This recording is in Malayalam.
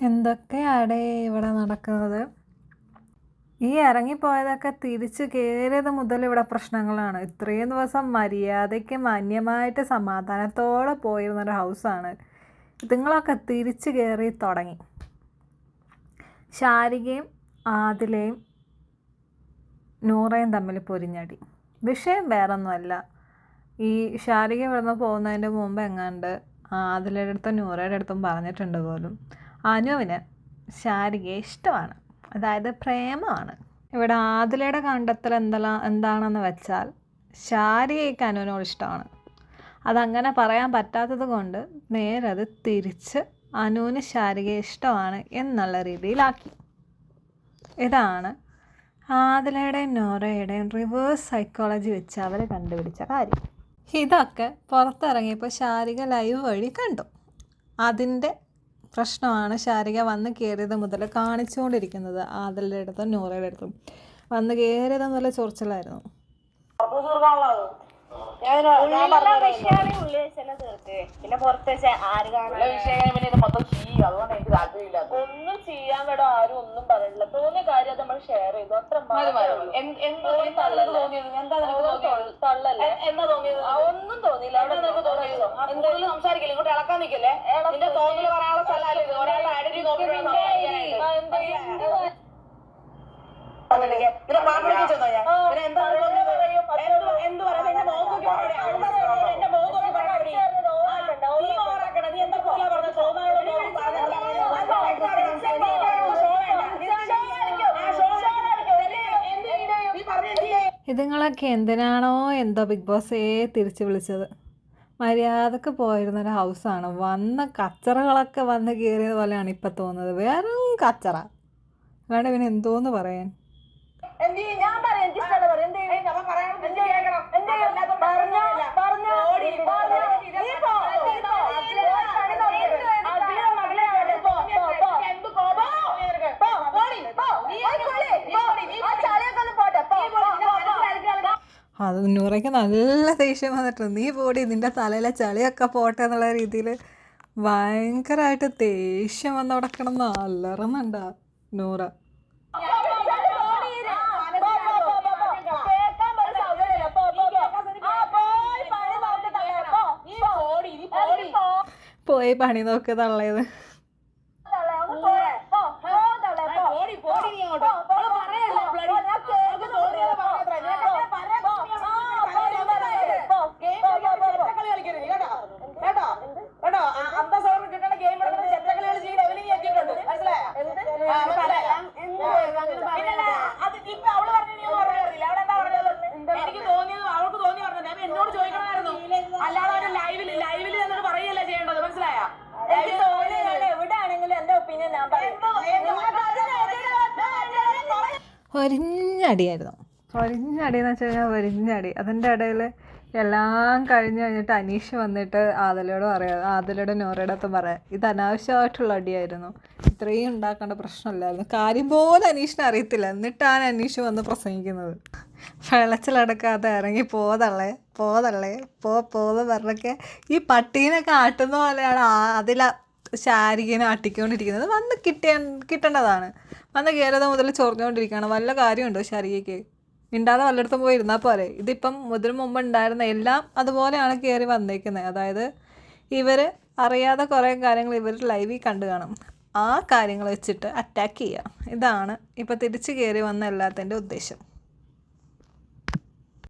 എന്തൊക്കെയാടേ ഇവിടെ നടക്കുന്നത്? ഈ ഇറങ്ങിപ്പോയതൊക്കെ തിരിച്ചു കയറിയത് മുതൽ ഇവിടെ പ്രശ്നങ്ങളാണ്. ഇത്രയും ദിവസം മര്യാദയ്ക്ക് മാന്യമായിട്ട് സമാധാനത്തോടെ പോയിരുന്നൊരു ഹൗസാണ്. ഇതുങ്ങളൊക്കെ തിരിച്ചു കയറി തുടങ്ങി. ശാരികയും ആദിലയും നൂറയും തമ്മിൽ പൊരിഞ്ഞടി. വിഷയം വേറൊന്നുമല്ല. ഈ ശാരിക ഇവിടുന്ന് പോകുന്നതിന്റെ മുമ്പ് എങ്ങാണ്ട് ആദിലയുടെ അടുത്തും നൂറയുടെ അടുത്തും പറഞ്ഞിട്ടുണ്ട് പോലും. അനുവിന് ശാരികയെ ഇഷ്ടമാണ്. അതായത് പ്രേമമാണ്. ഇവിടെ ആദിലയുടെ കണ്ടെത്തൽ എന്തെല്ലാം എന്താണെന്ന് വെച്ചാൽ ശാരികയ്ക്ക് അനുവിനോട് ഇഷ്ടമാണ്. അതങ്ങനെ പറയാൻ പറ്റാത്തത് കൊണ്ട് നേരെ അത് തിരിച്ച് അനുവിന് ശാരികയെ ഇഷ്ടമാണ് എന്നുള്ള രീതിയിലാക്കി. ഇതാണ് ആദിലയുടെയും നോറയുടെയും റിവേഴ്സ് സൈക്കോളജി വെച്ച് അവർ കണ്ടുപിടിച്ച കാര്യം. ഇതൊക്കെ പുറത്തിറങ്ങിയപ്പോൾ ശാരിക ലൈവ് വഴി കണ്ടു. അതിന്റെ പ്രശ്നമാണ്. ശാരിക വന്ന് കയറിയത് മുതൽ കാണിച്ചുകൊണ്ടിരിക്കുന്നത് ആദലിന്റെ അടുത്തും നൂറയുടെ അടുത്തും. വന്ന് കയറിയത് മുതൽ ചൊറിച്ചിലായിരുന്നു. പിന്നെ പുറത്ത് വെച്ച ആര് ഒന്നും ചെയ്യാൻ ആരും ഒന്നും പറയില്ല തോന്നിയ കാര്യം നമ്മൾ ഷെയർ ചെയ്തു. അത്ര തള്ളല്ലേ എന്താ തോന്നിയത്? ഒന്നും തോന്നിയില്ല. നിനക്ക് എന്തെങ്കിലും സംസാരിക്കില്ല. ഇങ്ങോട്ട് ഇളക്കാൻ നിൽക്കില്ലേ? നിന്റെ തോന്നൽ പറയാനുള്ള സ്ഥലമല്ല? ഇത് ഒരാളുടെ ഐഡന്റി എന്ത് പറയാ എന്റെ മോക്ക് എന്റെ മോക്ക് നീ ഓറാക്കണ നീ എന്താ പറഞ്ഞ ഇതുങ്ങളൊക്കെ എന്തിനാണോ എന്തോ ബിഗ് ബോസേ തിരിച്ചു വിളിച്ചത്? മര്യാദയ്ക്ക് പോയിരുന്നൊരു ഹൗസാണ്. വന്ന കച്ചറകളൊക്കെ വന്ന് കയറിയത് പോലെയാണ് ഇപ്പം തോന്നുന്നത്. വെറും കച്ചറ. അല്ലാണ്ട് പിന്നെ എന്തോന്ന് പറയാൻ? ഞാൻ പറയാം എനിക്ക് ഇഷ്ടമുള്ള പറയാം എന്ത് ചെയ്യും? എന്ത് ചെയ്യണം? എന്ത് ചെയ്യും? പറഞ്ഞോ, പറഞ്ഞോ. നീ പോ. നീ പോ. പണി നോക്ക്. അതിലെ മകളെ അവിടെ പോ, പോ, പോ. പോ, പോടി, പോ. നീ പോടി, പോ. ആ ചളിയൊക്കെ ഒന്ന് പോട്ടെ. പോ, പോ, പോ, പോ. അത് നൂറയ്ക്ക് നല്ല ദേഷ്യം വന്നിട്ടുണ്ട്. നീ പോടി നിന്റെ തലയിലെ ചളിയൊക്കെ പോട്ടെ എന്നുള്ള രീതിയിൽ ഭയങ്കരമായിട്ട് ദേഷ്യം വന്ന് അവിടെ കിടന്ന് അലറുന്നുണ്ട നൂറ. പോയി പണി നോക്ക് തള്ളയത് തള്ളേ, ഒന്ന് പോ. പോ, പോ തള്ളേ, പോ. പോ, പോ, പോ, പറയല്ലേ, bloody. ഞാൻ കേൾക്കുന്നു. പോ, പോ, ആ, പോ, ആ, പോ, ഞാൻ പറയട്ടെ. പോ, പോ, പോ, പോ, പോ. പിന്നല്ല, അത് ഇപ്പൊ അവൾ പറഞ്ഞു നീ പറഞ്ഞു അറിയില്ല അവിടെ എന്താ പറഞ്ഞത് എനിക്ക് തോന്നിയത് അവൾക്ക് തോന്നി പറഞ്ഞത് ഞാൻ എന്നോട് ചോദിക്കണമായിരുന്നു അല്ലാതെ അവർ ലൈവിൽ ലൈവിൽ എന്നോട് പറയല്ല ചെയ്യേണ്ടത് മനസ്സിലായ എനിക്ക് തോന്നിയത് എവിടെയാണെങ്കിലും എന്റെ ഒപ്പീനിയൻ ഞാൻ പറയും ഒരിഞ്ഞടിയായിരുന്നു ഒരിഞ്ഞടി എന്ന് വെച്ച് കഴിഞ്ഞാൽ ഒരിഞ്ഞടി അതിന്റെ ഇടയിൽ എല്ലാം കഴിഞ്ഞ് കഴിഞ്ഞിട്ട് അനീഷ് വന്നിട്ട് ആദലോട് പറയാം ആദിലയുടെ നോറയുടെ അടുത്ത് പറയാം ഇത് അനാവശ്യമായിട്ടുള്ള അടിയായിരുന്നു. ഇത്രയും ഉണ്ടാക്കേണ്ട പ്രശ്നമില്ലായിരുന്നു. കാര്യം പോലും അനീഷിനെ അറിയത്തില്ല. എന്നിട്ടാണ് അനീഷ് വന്ന് പ്രസംഗിക്കുന്നത്. വെളച്ചിലടക്കാതെ ഇറങ്ങി പോതള്ളേ പോതള്ളേ പോ പോന്ന് പറഞ്ഞൊക്കെ ഈ പട്ടീനെ ആട്ടുന്ന പോലെയാണ് അതിൽ ശാരീരികനെ ആട്ടിക്കൊണ്ടിരിക്കുന്നത് വന്ന് കിട്ടിയ കിട്ടേണ്ടതാണ്. വന്ന് കയറിയത് മുതൽ ചൊറിഞ്ഞുകൊണ്ടിരിക്കുകയാണ് വല്ല കാര്യമുണ്ടോ ശാരീരികയ്ക്ക് മിണ്ടാതെ വല്ലയിടത്തും പോയി ഇരുന്നാൽ പോരെ. ഇതിപ്പം മുതൽ മുമ്പ് ഉണ്ടായിരുന്ന എല്ലാം അതുപോലെയാണ് കയറി വന്നേക്കുന്നത് അതായത് ഇവർ അറിയാതെ കുറേ കാര്യങ്ങൾ ഇവർ ലൈവിൽ കണ്ടു കാണും. ആ കാര്യങ്ങൾ വെച്ചിട്ട് അറ്റാക്ക് ചെയ്യുക ഇതാണ് ഇപ്പോൾ തിരിച്ച് കയറി വന്ന എല്ലാത്തിന്റെ ഉദ്ദേശം.